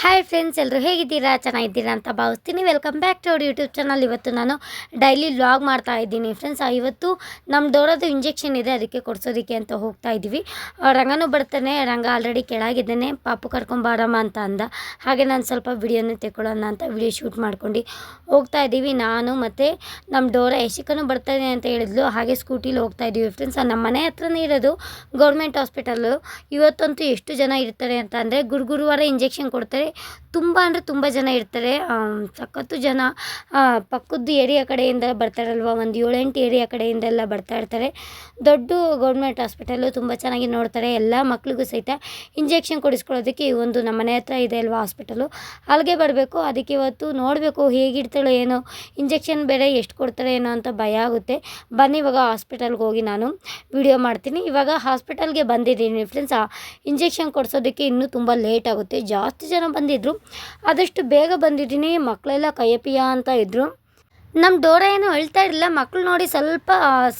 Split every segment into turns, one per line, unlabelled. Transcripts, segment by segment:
Hi friends ಎಲ್ಲರೂ ಹೇಗಿದ್ದೀರಾ? ಚೆನ್ನಾಗಿದ್ದೀರಾ ಅಂತ ಭಾವಿಸ್ತೀನಿ. Welcome back to our YouTube channel ಇವತ್ತು ನಾನು ಡೈಲಿ ವ್ಲಾಗ್ ಮಾಡ್ತಾ ಇದ್ದೀನಿ ಫ್ರೆಂಡ್ಸ್ ಇವತ್ತು ನಮ್ಮ ಡೋರದು ಇಂಜೆಕ್ಷನ್ ಇದೆ, ಅದಕ್ಕೆ ಕೊಡಿಸೋದಕ್ಕೆ ಅಂತ ಹೋಗ್ತಾ ಇದ್ದೀವಿ. ರಂಗನೂ ಬರ್ತಾನೆ. ರಂಗ ಆಲ್ರೆಡಿ ಕೆಳಗಿದ್ದಾನೆ. ಪಾಪು ಕರ್ಕೊಂಬಾರಮ್ಮ ಅಂತ ಅಂದ. ಹಾಗೆ ನಾನು ಸ್ವಲ್ಪ ವಿಡಿಯೋನ ತೆಕ್ಕೊಳ್ಳೋಣ ಅಂತ ವಿಡಿಯೋ ಶೂಟ್ ಮಾಡ್ಕೊಂಡು ಹೋಗ್ತಾ ಇದ್ದೀವಿ. ನಾನು ಮತ್ತು ನಮ್ಮ ಡೋರ ಯಶಿಕನೂ ಬರ್ತಾನೆ ಅಂತ ಹೇಳಿದ್ಲು. ಹಾಗೆ ಸ್ಕೂಟಿಲಿ ಹೋಗ್ತಾ ಇದ್ದೀವಿ ಫ್ರೆಂಡ್ಸ್ ನಮ್ಮ ಮನೆ ಹತ್ರನೇ ಇರೋದು ಗೌರ್ಮೆಂಟ್ ಹಾಸ್ಪಿಟಲ್ಲು ಇವತ್ತಂತೂ ಎಷ್ಟು ಜನ ಇರ್ತಾರೆ ಅಂತ ಅಂದರೆ ಗುರು ಗುರುವಾರ ಇಂಜೆಕ್ಷನ್ ಕೊಡ್ತಾರೆ. ತುಂಬ ಅಂದರೆ ತುಂಬ ಜನ ಇರ್ತಾರೆ. ಸಖತ್ತು ಜನ ಪಕ್ಕದ ಏರಿಯಾ ಕಡೆಯಿಂದ ಬರ್ತಾರಲ್ವ? ಒಂದು ಏಳೆಂಟು ಏರಿಯಾ ಕಡೆಯಿಂದ ಎಲ್ಲ ಬರ್ತಾ ಇರ್ತಾರೆ. ದೊಡ್ಡ ಗೌರ್ಮೆಂಟ್ ಹಾಸ್ಪಿಟಲ್ಲು ತುಂಬ ಚೆನ್ನಾಗಿ ನೋಡ್ತಾರೆ. ಎಲ್ಲ ಮಕ್ಳಿಗೂ ಸಹಿತ ಇಂಜೆಕ್ಷನ್ ಕೊಡಿಸ್ಕೊಳ್ಳೋದಕ್ಕೆ ಈ ಒಂದು ನಮ್ಮ ಮನೆ ಹತ್ರ ಇದೆ ಅಲ್ವಾ ಹಾಸ್ಪಿಟಲು ಅಲ್ಲಿಗೆ ಬರಬೇಕು. ಅದಕ್ಕೆ ಇವತ್ತು ನೋಡಬೇಕು ಹೇಗಿರ್ತಾಳೋ ಏನೋ, ಇಂಜೆಕ್ಷನ್ ಬೇರೆ ಎಷ್ಟು ಕೊಡ್ತಾರೆ ಏನೋ ಅಂತ ಭಯ ಆಗುತ್ತೆ. ಬನ್ನಿ ಇವಾಗ ಹಾಸ್ಪಿಟಲ್ಗೆ ಹೋಗಿ ನಾನು ವಿಡಿಯೋ ಮಾಡ್ತೀನಿ. ಇವಾಗ ಹಾಸ್ಪಿಟಲ್ಗೆ ಬಂದಿದ್ದೀನಿ. ಫ್ರೆಂಡ್ಸ್ ಇಂಜೆಕ್ಷನ್ ಕೊಡಿಸೋದಕ್ಕೆ ಇನ್ನೂ ತುಂಬ ಲೇಟ್ ಆಗುತ್ತೆ. ಜಾಸ್ತಿ ಜನ ಬಂದಿದ್ದರು ಆದಷ್ಟು ಬೇಗ ಬಂದಿದ್ದೀನಿ ಮಕ್ಕಳೆಲ್ಲ ಕೈಯಪಿಯ ಅಂತ ಇದ್ದರು ನಮ್ಮ ಡೋರ ಏನು ಅಳ್ತಾ ಇರಲಿಲ್ಲ ಮಕ್ಕಳು ನೋಡಿ ಸ್ವಲ್ಪ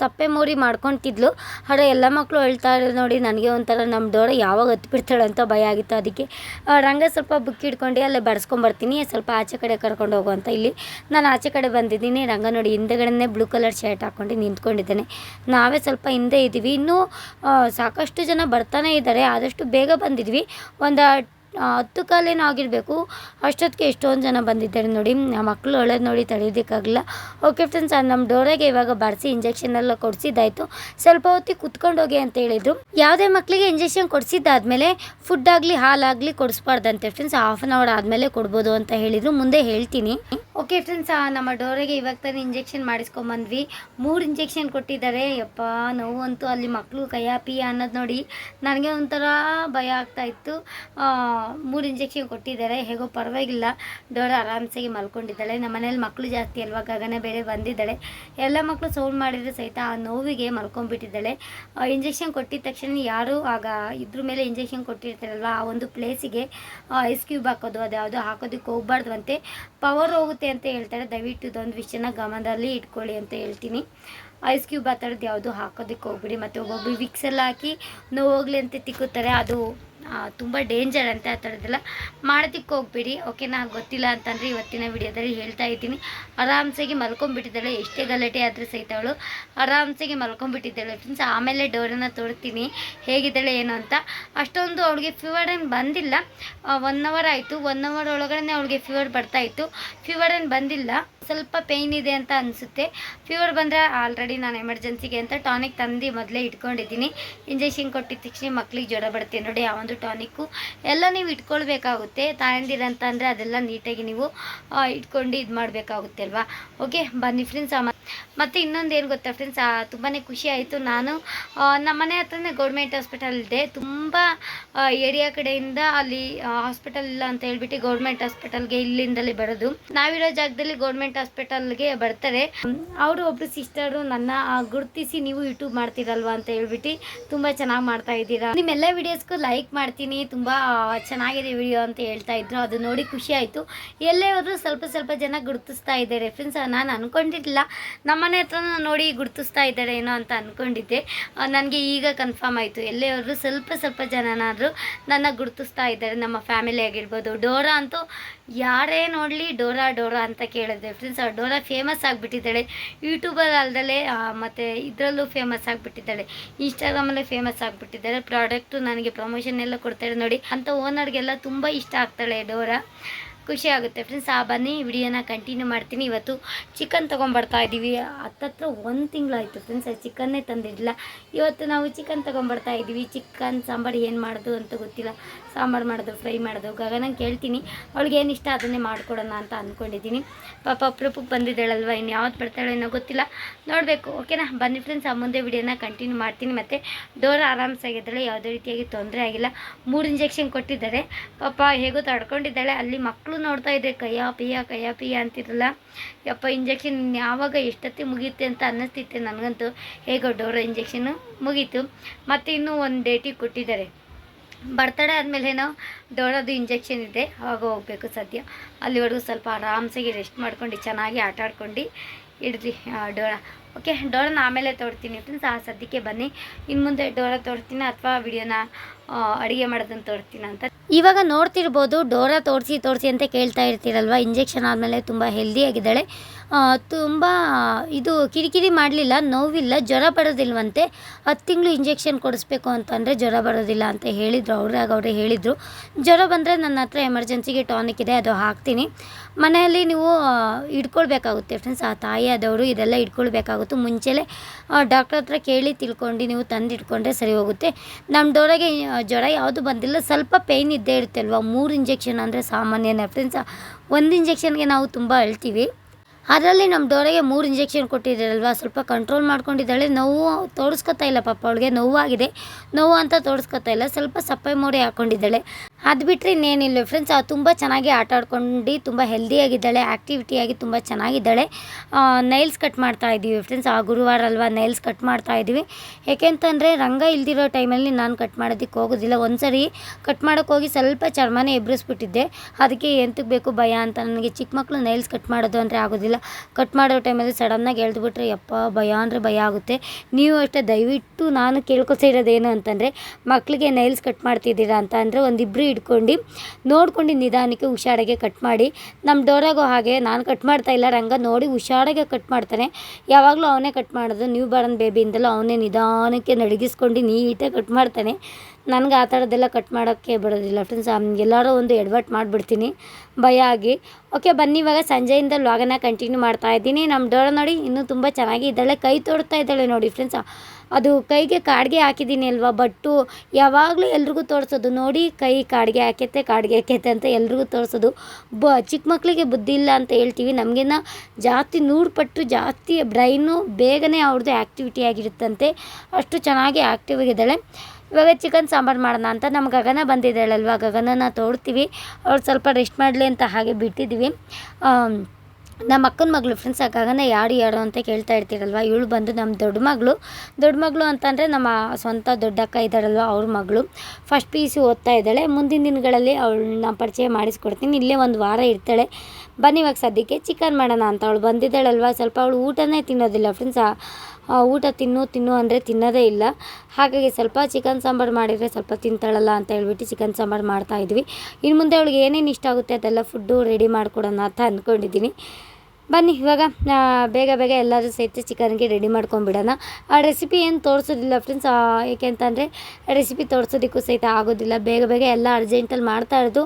ಸಪ್ಪೆ ಮೋರಿ ಮಾಡ್ಕೊತಿದ್ಲು. ಆದರೆ ಎಲ್ಲ ಮಕ್ಕಳು ಅಳ್ತಾ ಇರೋದು ನೋಡಿ ನನಗೆ ಒಂಥರ ನಮ್ಮ ಡೋರ ಯಾವಾಗ ಹತ್ಬಿಡ್ತಾಳೆ ಅಂತ ಭಯ ಆಗಿತ್ತು ಅದಕ್ಕೆ. ರಂಗ ಸ್ವಲ್ಪ ಬುಕ್ ಇಟ್ಕೊಂಡು ಅಲ್ಲೇ ಬಡಿಸ್ಕೊಂಬರ್ತೀನಿ ಸ್ವಲ್ಪ ಆಚೆ ಕಡೆ ಕರ್ಕೊಂಡು ಹೋಗೋ ಅಂತ ಇಲ್ಲಿ. ನಾನು ಆಚೆ ಕಡೆ ಬಂದಿದ್ದೀನಿ, ರಂಗ ನೋಡಿ ಹಿಂದೆಗಡೆನೇ ಬ್ಲೂ ಕಲರ್ ಶರ್ಟ್ ಹಾಕ್ಕೊಂಡು ನಿಂತ್ಕೊಂಡಿದ್ದೇನೆ. ನಾವೇ ಸ್ವಲ್ಪ ಹಿಂದೆ ಇದ್ದೀವಿ. ಇನ್ನೂ ಸಾಕಷ್ಟು ಜನ ಬರ್ತಾನೆ ಇದ್ದಾರೆ, ಆದಷ್ಟು ಬೇಗ ಬಂದಿದ್ವಿ. ಒಂದು ಹತ್ತು ಕಾಲೇನೋ ಆಗಿರಬೇಕು. ಅಷ್ಟೊತ್ತಿಗೆ ಎಷ್ಟೊಂದು ಜನ ಬಂದಿದ್ದಾರೆ ನೋಡಿ. ಮಕ್ಕಳು ಒಳ್ಳೇದು ನೋಡಿ ತಡೆಯೋದಕ್ಕಾಗಲ್ಲ ಓಕೆ ಫ್ರೆಂಡ್ಸ್ ನಮ್ಮ ಡೋರಾಗೆ ಇವಾಗ ಬಾರಿಸಿ ಇಂಜೆಕ್ಷನ್ ಎಲ್ಲ ಕೊಡಿಸಿದ್ದಾಯಿತು. ಸ್ವಲ್ಪ ಹೊತ್ತಿಗೆ ಕುತ್ಕೊಂಡು ಹೋಗಿ ಅಂತ ಹೇಳಿದರು. ಯಾವುದೇ ಮಕ್ಕಳಿಗೆ ಇಂಜೆಕ್ಷನ್ ಕೊಡಿಸಿದ್ದಾದಮೇಲೆ ಫುಡ್ ಆಗಲಿ, ಹಾಲಾಗಲಿ ಕೊಡಿಸ್ಬಾರ್ದಂತೆ ಫ್ರೆಂಡ್ಸ್ ಹಾಫ್ ಆನ್ ಅವರ್ ಆದಮೇಲೆ ಕೊಡ್ಬೋದು ಅಂತ ಹೇಳಿದರು. ಮುಂದೆ ಹೇಳ್ತೀನಿ. ಓಕೆ ಫ್ರೆಂಡ್ಸ್ ನಮ್ಮ ಡೋರೆಗೆ ಇವಾಗ ತಾನೇ ಇಂಜೆಕ್ಷನ್ ಮಾಡಿಸ್ಕೊಂಬಂದ್ವಿ. ಮೂರು ಇಂಜೆಕ್ಷನ್ ಕೊಟ್ಟಿದ್ದಾರೆ. ಯಪ್ಪ ಅಂತೂ ಅಲ್ಲಿ ಮಕ್ಕಳು ಕೈಯಾಪಿ ಅನ್ನೋದು ನೋಡಿ. ನನಗೆ ಒಂಥರ ಭಯ ಆಗ್ತಾಯಿತ್ತು ಮೂರು ಇಂಜೆಕ್ಷನ್ ಕೊಟ್ಟಿದ್ದಾರೆ ಹೇಗೋ ಪರವಾಗಿಲ್ಲ. ಡೋರ ಆರಾಮ್ಸಾಗಿ ಮಲ್ಕೊಂಡಿದ್ದಾಳೆ. ನಮ್ಮ ಮನೇಲಿ ಮಕ್ಕಳು ಜಾಸ್ತಿ ಅಲ್ವಾ? ಗಗನ ಬೇರೆ ಬಂದಿದ್ದಾಳೆ. ಎಲ್ಲ ಮಕ್ಕಳು ಸೌಂಡ್ ಮಾಡಿದ್ರೆ ಸಹಿತ ಆ ನೋವಿಗೆ ಮಲ್ಕೊಂಡ್ಬಿಟ್ಟಿದ್ದಾಳೆ. ಇಂಜೆಕ್ಷನ್ ಕೊಟ್ಟಿದ ತಕ್ಷಣ ಯಾರು ಆಗ ಇದ್ರ ಮೇಲೆ ಇಂಜೆಕ್ಷನ್ ಕೊಟ್ಟಿರ್ತಾರಲ್ವ? ಆ ಒಂದು ಪ್ಲೇಸಿಗೆ ಐಸ್ ಕ್ಯೂಬ್ ಹಾಕೋದು, ಅದು ಯಾವುದೋ ಹಾಕೋದಕ್ಕೆ ಹೋಗ್ಬಾರ್ದು ಅಂತೆ ಪವರ್ ಹೋಗುತ್ತೆ ಅಂತ ಹೇಳ್ತಾರೆ. ದಯವಿಟ್ಟು ಇದೊಂದು ವಿಷಯನ ಗಮನದಲ್ಲಿ ಇಟ್ಕೊಳ್ಳಿ ಅಂತ ಹೇಳ್ತೀನಿ. ಐಸ್ ಕ್ಯೂಬ್ ಆ ಥರದ್ದು ಯಾವುದು ಹಾಕೋದಕ್ಕೆ ಹೋಗ್ಬಿಡಿ. ಮತ್ತು ಒಬ್ಬೊಬ್ಬರು ವಿಕ್ಸೆಲ್ಲ ಹಾಕಿ ನೋವು ಹೋಗ್ಲಿ ಅಂತ ತಿಕ್ಕುತ್ತಾರೆ. ಅದು ತುಂಬ ಡೇಂಜರ್ ಅಂತ ಆ ಥರದ್ದೆಲ್ಲ ಮಾಡೋದಕ್ಕೆ ಹೋಗ್ಬೇಡಿ ಓಕೆನಾ ಗೊತ್ತಿಲ್ಲ ಅಂತಂದರೆ ಇವತ್ತಿನ ವಿಡಿಯೋದಲ್ಲಿ ಹೇಳ್ತಾ ಇದ್ದೀನಿ. ಆರಾಮ್ಸಾಗಿ ಮಲ್ಕೊಂಬಿಟ್ಟಿದ್ದಾಳೆ ಎಷ್ಟೇ ಗಲಾಟೆ ಆದರೂ ಸಹಿತ ಅವಳು. ಆರಾಮ್ಸಾಗಿ ಮಲ್ಕೊಂಬಿಟ್ಟಿದ್ದಾಳೆ ಫ್ರೆಂಡ್ಸ್ ಆಮೇಲೆ ಡೋರನ್ನು ತೋರಿಸ್ತೀನಿ ಹೇಗಿದ್ದಾಳೆ, ಏನು ಅಂತ. ಅಷ್ಟೊಂದು ಅವಳಿಗೆ ಫೀವರ್ ಏನು ಬಂದಿಲ್ಲ. ಒನ್ ಅವರ್ ಆಯಿತು ಒನ್ ಅವರ್ ಒಳಗಡೆ ಅವಳಿಗೆ ಫೀವರ್ ಬರ್ತಾ ಇತ್ತು. ಫೀವರ್ ಏನು ಬಂದಿಲ್ಲ. ಸ್ವಲ್ಪ ಪೇಯ್ನ್ ಇದೆ ಅಂತ ಅನಿಸುತ್ತೆ. ಫೀವರ್ ಬಂದರೆ ಆಲ್ರೆಡಿ ನಾನು ಎಮರ್ಜೆನ್ಸಿಗೆ ಅಂತ ಟಾನಿಕ್ ತಂದು ಮೊದಲೇ ಇಟ್ಕೊಂಡಿದ್ದೀನಿ. ಇಂಜೆಕ್ಷನ್ ಕೊಟ್ಟಿದ್ದ ತಕ್ಷಣ ಮಕ್ಳಿಗೆ ಜ್ವರ ಬರುತ್ತೆ ನೋಡಿ, ಆ ಟಾನಿಕ್ಕು. ಎಲ್ಲ ನೀವು ಇಟ್ಕೊಳ್ಬೇಕಾಗುತ್ತೆ. ತಾಯಂದಿರ ಅಂತ ಅಂದರೆ ಅದೆಲ್ಲ ನೀಟಾಗಿ ನೀವು ಆ, ಇಟ್ಕೊಂಡು ಇದು ಮಾಡಬೇಕಾಗುತ್ತೆ ಅಲ್ವಾ ಓಕೆ ಬನ್ನಿ ಫ್ರೆಂಡ್ಸ್ ಮತ್ತು ಇನ್ನೊಂದು ಏನು ಗೊತ್ತಾ ಫ್ರೆಂಡ್ಸ್ ತುಂಬಾ ಖುಷಿ ಆಯಿತು ನಾನು. ನಮ್ಮ ಮನೆ ಹತ್ರನೇ ಗೌರ್ಮೆಂಟ್ ಹಾಸ್ಪಿಟಲ್ ಇದೆ. ತುಂಬ ಏರಿಯಾ ಕಡೆಯಿಂದ ಅಲ್ಲಿ ಹಾಸ್ಪಿಟಲ್ ಇಲ್ಲ ಅಂತ ಹೇಳ್ಬಿಟ್ಟು ಗೌರ್ಮೆಂಟ್ ಹಾಸ್ಪಿಟಲ್ಗೆ ಇಲ್ಲಿಂದಲೇ ಬರೋದು. ನಾವಿರೋ ಜಾಗದಲ್ಲಿ ಗೌರ್ಮೆಂಟ್ ಹಾಸ್ಪಿಟಲ್ಗೆ ಬರ್ತಾರೆ. ಅವರು ಒಬ್ಬರು ಸಿಸ್ಟರು ನನ್ನ ಗುರುತಿಸಿ ನೀವು ಯೂಟ್ಯೂಬ್ ಮಾಡ್ತೀರಲ್ವಾ ಅಂತ ಹೇಳ್ಬಿಟ್ಟು ತುಂಬ ಚೆನ್ನಾಗಿ ಮಾಡ್ತಾ ಇದ್ದೀರಾ. ನಿಮ್ಮೆಲ್ಲ ವಿಡಿಯೋಸ್ಗೂ ಲೈಕ್ ಮಾಡ್ತೀನಿ. ತುಂಬ ಚೆನ್ನಾಗಿದೆ ವಿಡಿಯೋ ಅಂತ ಹೇಳ್ತಾ ಇದ್ರು. ಅದು ನೋಡಿ ಖುಷಿ ಆಯಿತು. ಎಲ್ಲೇ ಹೋದ್ರು ಸ್ವಲ್ಪ ಸ್ವಲ್ಪ ಜನ ಗುರುತಿಸ್ತಾ ಇದ್ದಾರೆ. ಫ್ರೆಂಡ್ಸ್ ನಾನು ಅನ್ಕೊಂಡಿದ್ದಿಲ್ಲ ನಮ್ಮನೆ ಹತ್ರ ನೋಡಿ ಗುರುತಿಸ್ತಾ ಇದ್ದಾರೆ ಏನೋ ಅಂತ ಅಂದ್ಕೊಂಡಿದ್ದೆ ನನಗೆ ಈಗ ಕನ್ಫರ್ಮ್ ಆಯಿತು. ಎಲ್ಲೆಯವರು ಸ್ವಲ್ಪ ಸ್ವಲ್ಪ ಜನನಾದರೂ ನನ್ನ ಗುರುತಿಸ್ತಾ ಇದ್ದಾರೆ. ನಮ್ಮ ಫ್ಯಾಮಿಲಿ ಆಗಿರ್ಬೋದು. ಡೋರಾ ಅಂತೂ ಯಾರೇ ನೋಡಲಿ ಡೋರಾ ಡೋರಾ ಅಂತ ಕೇಳಿದೆ ಫ್ರೆಂಡ್ಸ್ ಡೋರಾ ಫೇಮಸ್ ಆಗಿಬಿಟ್ಟಿದ್ದಾಳೆ. ಯೂಟ್ಯೂಬರ್ ಅಲ್ದಲೆ ಮತ್ತು ಇದರಲ್ಲೂ ಫೇಮಸ್ ಆಗಿಬಿಟ್ಟಿದ್ದಾಳೆ. ಇನ್ಸ್ಟಾಗ್ರಾಮಲ್ಲೇ ಫೇಮಸ್ ಆಗಿಬಿಟ್ಟಿದ್ದಾರೆ. ಪ್ರಾಡಕ್ಟು ನನಗೆ ಪ್ರಮೋಷನ್ ಎಲ್ಲ ಕೊಡ್ತಾಳೆ ನೋಡಿ. ಅಂತ ಓನರ್ಗೆಲ್ಲ ತುಂಬ ಇಷ್ಟ ಆಗ್ತಾಳೆ ಡೋರಾ. ಖುಷಿ ಆಗುತ್ತೆ ಫ್ರೆಂಡ್ಸ್ ಆ, ಬನ್ನಿ, ವಿಡಿಯೋನ ಕಂಟಿನ್ಯೂ ಮಾಡ್ತೀನಿ. ಇವತ್ತು ಚಿಕನ್ ತೊಗೊಂಬರ್ತಾ ಇದ್ದೀವಿ ಹತ್ತತ್ರ ಒಂದು ತಿಂಗಳಾಯಿತು ಫ್ರೆಂಡ್ಸ್ ಚಿಕನ್ನೇ ತಂದಿರಲಿಲ್ಲ ಇವತ್ತು ನಾವು ಚಿಕನ್ ತೊಗೊಂಬರ್ತಾ ಇದ್ದೀವಿ ಚಿಕನ್ ಸಾಂಬಾರು ಏನು ಮಾಡೋದು ಅಂತ ಗೊತ್ತಿಲ್ಲ. ಸಾಂಬಾರು ಮಾಡೋದು, ಫ್ರೈ ಮಾಡೋದು, ಗಗನಂಗೆ ಕೇಳ್ತೀನಿ. ಅವಳಿಗೆ ಏನು ಇಷ್ಟ ಅದನ್ನೇ ಮಾಡಿಕೊಡೋಣ ಅಂತ ಅಂದ್ಕೊಂಡಿದ್ದೀನಿ ಪಾಪ ಅಪ್ರೂಪಕ್ಕೆ ಬಂದಿದ್ದಾಳಲ್ವ, ಇನ್ನು ಯಾವತ್ತು ಬರ್ತಾಳೆ ಏನೋ ಗೊತ್ತಿಲ್ಲ. ನೋಡಬೇಕು, ಓಕೆನಾ? ಬನ್ನಿ ಫ್ರೆಂಡ್ಸ್ ಆ ಮುಂದೆ ವಿಡಿಯೋನ ಕಂಟಿನ್ಯೂ ಮಾಡ್ತೀನಿ. ಮತ್ತು ಡೋರ್ ಆರಾಮ್ಸಾಗಿದ್ದಾಳೆ ಯಾವುದೇ ರೀತಿಯಾಗಿ ತೊಂದರೆ ಆಗಿಲ್ಲ. ಮೂರು ಇಂಜೆಕ್ಷನ್ ಕೊಟ್ಟಿದ್ದಾರೆ. ಪಾಪ ಹೇಗೋ ತಡ್ಕೊಂಡಿದ್ದಾಳೆ. ಅಲ್ಲಿ ಮಕ್ಕಳು ನೋಡ್ತಾ ಇದ್ರೆ, ಕೈಯ ಪಿಯ ಕೈಯ ಪಿಯ ಅಂತಿರಲ್ಲ. ಯಪ್ಪ ಇಂಜೆಕ್ಷನ್ ಯಾವಾಗ ಎಷ್ಟೊತ್ತಿ ಮುಗಿಯುತ್ತೆ ಅಂತ ಅನ್ನಿಸ್ತಿತ್ತು ನನಗಂತೂ. ಹೇಗೋ ಡೋರ್ ಇಂಜೆಕ್ಷನ್ನು ಮುಗೀತು. ಮತ್ತು ಇನ್ನೂ ಒಂದು ಡೇಟಿಗೆ ಕೊಟ್ಟಿದ್ದಾರೆ. ಬರ್ತಡೇ ಆದಮೇಲೆ ಏನೋ ಡೋರದು ಇಂಜೆಕ್ಷನ್ ಇದೆ ಆವಾಗ ಹೋಗಬೇಕು ಸದ್ಯ. ಅಲ್ಲಿವರೆಗೂ ಸ್ವಲ್ಪ ಆರಾಮ್ಸಾಗಿ ರೆಸ್ಟ್ ಮಾಡ್ಕೊಂಡು ಚೆನ್ನಾಗಿ ಆಟ ಆಡ್ಕೊಂಡು ಇಡ್ರಿ ಡೋಳ. ಓಕೆ ಡೋಳನ ಆಮೇಲೆ ತೋಡ್ತೀನಿ ಫ್ರೆಂಡ್ಸ್ ಆ ಸದ್ಯಕ್ಕೆ ಬನ್ನಿ. ಇನ್ನು ಮುಂದೆ ಡೋಳ ತೋರ್ತೀನಿ ಅಥವಾ ವಿಡಿಯೋನ ಅಡುಗೆ ಮಾಡೋದನ್ನು ತೋರಿಸ್ತೀನಿ ಅಂತ. ಇವಾಗ ನೋಡ್ತಿರ್ಬೋದು, ಡೋರಾ ತೋರಿಸಿ ತೋರಿಸಿ ಅಂತ ಕೇಳ್ತಾ ಇರ್ತೀರಲ್ವ? ಇಂಜೆಕ್ಷನ್ ಆದಮೇಲೆ ತುಂಬ ಹೆಲ್ದಿಯಾಗಿದ್ದಾಳೆ ತುಂಬ, ಇದು ಕಿರಿಕಿರಿ ಮಾಡಲಿಲ್ಲ, ನೋವಿಲ್ಲ, ಜ್ವರ ಬರೋದಿಲ್ವಂತೆ. ಹತ್ತು ತಿಂಗಳು ಇಂಜೆಕ್ಷನ್ ಕೊಡಿಸ್ಬೇಕು ಅಂತಂದರೆ ಜ್ವರ ಬರೋದಿಲ್ಲ ಅಂತ ಹೇಳಿದರು. ಅವ್ರಾಗ ಅವರೇ ಹೇಳಿದರು. ಜ್ವರ ಬಂದರೆ ನನ್ನ ಹತ್ರ ಎಮರ್ಜೆನ್ಸಿಗೆ ಟಾನಿಕ್ ಇದೆ, ಅದು ಹಾಕ್ತೀನಿ. ಮನೆಯಲ್ಲಿ ನೀವು ಇಟ್ಕೊಳ್ಬೇಕಾಗುತ್ತೆ ಫ್ರೆಂಡ್ಸ್ ಆ ತಾಯಿ ಆದವರು ಇದೆಲ್ಲ ಇಟ್ಕೊಳ್ಬೇಕಾಗುತ್ತೆ ಮುಂಚೆಲೇ ಡಾಕ್ಟ್ರ್ ಹತ್ರ ಕೇಳಿ ತಿಳ್ಕೊಂಡು ನೀವು ತಂದು ಇಟ್ಕೊಂಡ್ರೆ ಸರಿ ಹೋಗುತ್ತೆ. ನಮ್ಮ ಡೋರಾಗೆ ಜ್ವರ ಯಾವುದು ಬಂದಿಲ್ಲ. ಸ್ವಲ್ಪ ಪೇಯ್ನ್ ಇದ್ದೇ ಇರುತ್ತೆ ಅಲ್ವಾ ಮೂರು ಇಂಜೆಕ್ಷನ್ ಅಂದರೆ ಸಾಮಾನ್ಯ ಫ್ರೆಂಡ್ಸ್ ಒಂದು ಇಂಜೆಕ್ಷನ್ಗೆ ನಾವು ತುಂಬ ಅಳ್ತೀವಿ. ಅದರಲ್ಲಿ ನಮ್ಮ ಡೋರೆಗೆ ಮೂರು ಇಂಜೆಕ್ಷನ್ ಕೊಟ್ಟಿದ್ದೀರಲ್ವ ಸ್ವಲ್ಪ ಕಂಟ್ರೋಲ್ ಮಾಡ್ಕೊಂಡಿದ್ದಾಳೆ. ನೋವು ತೋರಿಸ್ಕೊತಾ ಇಲ್ಲ ಪಾಪ, ಅವಳಿಗೆ ನೋವಾಗಿದೆ. ನೋವು ಅಂತ ತೋರಿಸ್ಕೊತಾ ಇಲ್ಲ. ಸ್ವಲ್ಪ ಸಪ್ಪೆ ಮೋಡೆ ಹಾಕ್ಕೊಂಡಿದ್ದಾಳೆ ಅದು ಬಿಟ್ಟರೆ ಇನ್ನೇನಿಲ್ಲ ಫ್ರೆಂಡ್ಸ್ ತುಂಬ ಚೆನ್ನಾಗಿ ಆಟ ಆಡ್ಕೊಂಡು ತುಂಬ ಹೆಲ್ದಿಯಾಗಿದ್ದಾಳೆ ಆ್ಯಕ್ಟಿವಿಟಿಯಾಗಿ ತುಂಬ ಚೆನ್ನಾಗಿದ್ದಾಳೆ. ನೈಲ್ಸ್ ಕಟ್ ಮಾಡ್ತಾ ಇದ್ದೀವಿ ಫ್ರೆಂಡ್ಸ್ ಆ ಗುರುವಾರ ಅಲ್ವಾ ನೈಲ್ಸ್ ಕಟ್ ಮಾಡ್ತಾ ಇದ್ದೀವಿ ಏಕೆಂತಂದರೆ ರಂಗ ಇಲ್ದಿರೋ ಟೈಮಲ್ಲಿ ನಾನು ಕಟ್ ಮಾಡೋದಕ್ಕೆ ಹೋಗೋದಿಲ್ಲ. ಒಂದ್ಸರಿ ಕಟ್ ಮಾಡೋಕ್ಕೆ ಹೋಗಿ ಸ್ವಲ್ಪ ಚರ್ಮನೇ ಎಬ್ರಿಸ್ಬಿಟ್ಟಿದ್ದೆ. ಅದಕ್ಕೆ ಎಂತಕ್ಕೆ ಬೇಕು ಭಯ ಅಂತ ನನಗೆ ಚಿಕ್ಕ ಮಕ್ಕಳು ನೈಲ್ಸ್ ಕಟ್ ಮಾಡೋದು ಅಂದರೆ ಆಗೋದಿಲ್ಲ. ಕಟ್ ಮಾಡೋ ಟೈಮಲ್ಲಿ ಸಡನ್ನಾಗಿ ಎಳ್ದುಬಿಟ್ರೆ ಯಪ್ಪ ಭಯ ಅಂದರೆ ಭಯ ಆಗುತ್ತೆ. ನೀವು ಅಷ್ಟೇ ದಯವಿಟ್ಟು ನಾನು ಕೇಳ್ಕೊತಾ ಇರೋದೇನು ಅಂತಂದರೆ ಮಕ್ಕಳಿಗೆ ನೈಲ್ಸ್ ಕಟ್ ಮಾಡ್ತಿದ್ದೀರಾ ಅಂತ ಅಂದರೆ ಒಂದಿಬ್ಬರು ಇಟ್ಕೊಂಡು ನೋಡ್ಕೊಂಡು ನಿಧಾನಕ್ಕೆ ಹುಷಾರಾಗೆ ಕಟ್ ಮಾಡಿ. ನಮ್ಮ ಡೋರಾಗೋ ಹಾಗೆ ನಾನು ಕಟ್ ಮಾಡ್ತಾ ಇಲ್ಲ, ರಂಗ ನೋಡಿ ಹುಷಾರಾಗೆ ಕಟ್ ಮಾಡ್ತಾನೆ. ಯಾವಾಗಲೂ ಅವನೇ ಕಟ್ ಮಾಡೋದು ನ್ಯೂ ಬಾರ್ನ್ ಬೇಬಿಯಿಂದಲೂ ಅವನೇ ನಿಧಾನಕ್ಕೆ ನಡಗಿಸ್ಕೊಂಡು ನೀಟಾಗಿ ಕಟ್ ಮಾಡ್ತಾನೆ. ನನಗೆ ಆ ಥರದ್ದೆಲ್ಲ ಕಟ್ ಮಾಡೋಕ್ಕೆ ಬರೋದಿಲ್ಲ ಫ್ರೆಂಡ್ಸ್ ಎಲ್ಲರೂ ಒಂದು ಎಡ್ವರ್ಟ್ ಮಾಡಿಬಿಡ್ತೀನಿ. ಭಯ ಆಗಿ. ಓಕೆ ಬನ್ನಿ, ಇವಾಗ ಸಂಜೆಯಿಂದ ಲಾಗನ್ನ ಕಂಟಿನ್ಯೂ ಮಾಡ್ತಾ ಇದ್ದೀನಿ. ನಮ್ಮ ಡೋರ್ ನೋಡಿ, ಇನ್ನೂ ತುಂಬ ಚೆನ್ನಾಗಿ ಇದ್ದಾಳೆ. ಕೈ ತೋಡ್ತಾ ಇದ್ದಾಳೆ ನೋಡಿ ಫ್ರೆಂಡ್ಸ್ ಅದು ಕೈಗೆ ಕಾಡಿಗೆ ಹಾಕಿದ್ದೀನಿ ಅಲ್ವಾ? ಬಟ್ಟು ಯಾವಾಗಲೂ ಎಲ್ರಿಗೂ ತೋರಿಸೋದು, ನೋಡಿ, ಕೈ ಕಾಡಿಗೆ ಹಾಕೈತೆ ಕಾಡಿಗೆ ಹಾಕೈತೆ ಅಂತ ಎಲ್ರಿಗೂ ತೋರಿಸೋದು. ಬ, ಚಿಕ್ಕ ಮಕ್ಕಳಿಗೆ ಬುದ್ಧಿ ಇಲ್ಲ ಅಂತ ಹೇಳ್ತೀವಿ. ನಮಗಿನ್ನ ಜಾಸ್ತಿ ನೂರು ಪಟ್ಟು ಜಾಸ್ತಿ ಬ್ರೈನು ಬೇಗನೆ ಅವ್ರದ್ದು ಆ್ಯಕ್ಟಿವಿಟಿ ಆಗಿರುತ್ತಂತೆ. ಅಷ್ಟು ಚೆನ್ನಾಗಿ ಆ್ಯಕ್ಟಿವ್ ಆಗಿದ್ದಾಳೆ. ಇವಾಗ ಚಿಕನ್ ಸಾಂಬಾರು ಮಾಡೋಣ ಅಂತ ನಮ್ಮ ಗಗನ ಬಂದಿದ್ದಾಳಲ್ವ? ಗಗನನ ತೋಡ್ತೀವಿ. ಅವ್ಳು ಸ್ವಲ್ಪ ರೆಸ್ಟ್ ಮಾಡಲಿ ಅಂತ ಹಾಗೆ ಬಿಟ್ಟಿದ್ದೀವಿ. ನಮ್ಮ ಅಕ್ಕನ ಮಗಳು ಫ್ರೆಂಡ್ಸ್ ಆ ಗಗನ ಯಾರು ಯಾರು ಅಂತ ಕೇಳ್ತಾ ಇರ್ತೀರಲ್ವ? ಇವಳು ಬಂದು ನಮ್ಮ ದೊಡ್ಡ ಮಗಳು. ದೊಡ್ಡ ಮಗಳು ಅಂತಂದರೆ ನಮ್ಮ ಸ್ವಂತ ದೊಡ್ಡಕ್ಕ ಇದ್ದಾಳಲ್ವ ಅವ್ರ ಮಗಳು. ಫಸ್ಟ್ ಪಿ ಯು ಓದ್ತಾ ಇದ್ದಾಳೆ. ಮುಂದಿನ ದಿನಗಳಲ್ಲಿ ಅವಳನ್ನ ಪರಿಚಯ ಮಾಡಿಸ್ಕೊಡ್ತೀನಿ. ಇಲ್ಲೇ ಒಂದು ವಾರ ಇರ್ತಾಳೆ. ಬನ್ನಿ ಇವಾಗ ಸದ್ಯಕ್ಕೆ ಚಿಕನ್ ಮಾಡೋಣ ಅಂತ. ಅವಳು ಬಂದಿದ್ದಾಳಲ್ವ? ಸ್ವಲ್ಪ ಅವಳು ಊಟನೇ ತಿನ್ನೋದಿಲ್ಲ ಫ್ರೆಂಡ್ಸ್ ಊಟ ತಿನ್ನು ತಿನ್ನು ಅಂದರೆ ತಿನ್ನೋದೇ ಇಲ್ಲ. ಹಾಗಾಗಿ ಸ್ವಲ್ಪ ಚಿಕನ್ ಸಾಂಬಾರು ಮಾಡಿದರೆ ಸ್ವಲ್ಪ ತಿಂತಾಳಲ್ಲ ಅಂತ ಹೇಳ್ಬಿಟ್ಟು ಚಿಕನ್ ಸಾಂಬಾರು ಮಾಡ್ತಾ ಇದ್ವಿ. ಇನ್ನು ಮುಂದೆ ಅವಳಿಗೆ ಏನೇನು ಇಷ್ಟ ಆಗುತ್ತೆ ಅದೆಲ್ಲ ಫುಡ್ಡು ರೆಡಿ ಮಾಡಿಕೊಡೋಣ ಅಂತ ಅಂದ್ಕೊಂಡಿದ್ದೀನಿ ಬನ್ನಿ, ಇವಾಗ ಬೇಗ ಬೇಗ ಎಲ್ಲರೂ ಸಹಿತ ಚಿಕನ್ಗೆ ರೆಡಿ ಮಾಡ್ಕೊಂಬಿಡೋಣ ಆ ರೆಸಿಪಿ ಏನು ತೋರಿಸೋದಿಲ್ಲ ಫ್ರೆಂಡ್ಸ್ ಏಕೆಂತಂದರೆ ರೆಸಿಪಿ ತೋರಿಸೋದಕ್ಕೂ ಸಹಿತ ಆಗೋದಿಲ್ಲ. ಬೇಗ ಬೇಗ ಎಲ್ಲ ಅರ್ಜೆಂಟಲ್ಲಿ ಮಾಡ್ತಾ ಇರೋದು.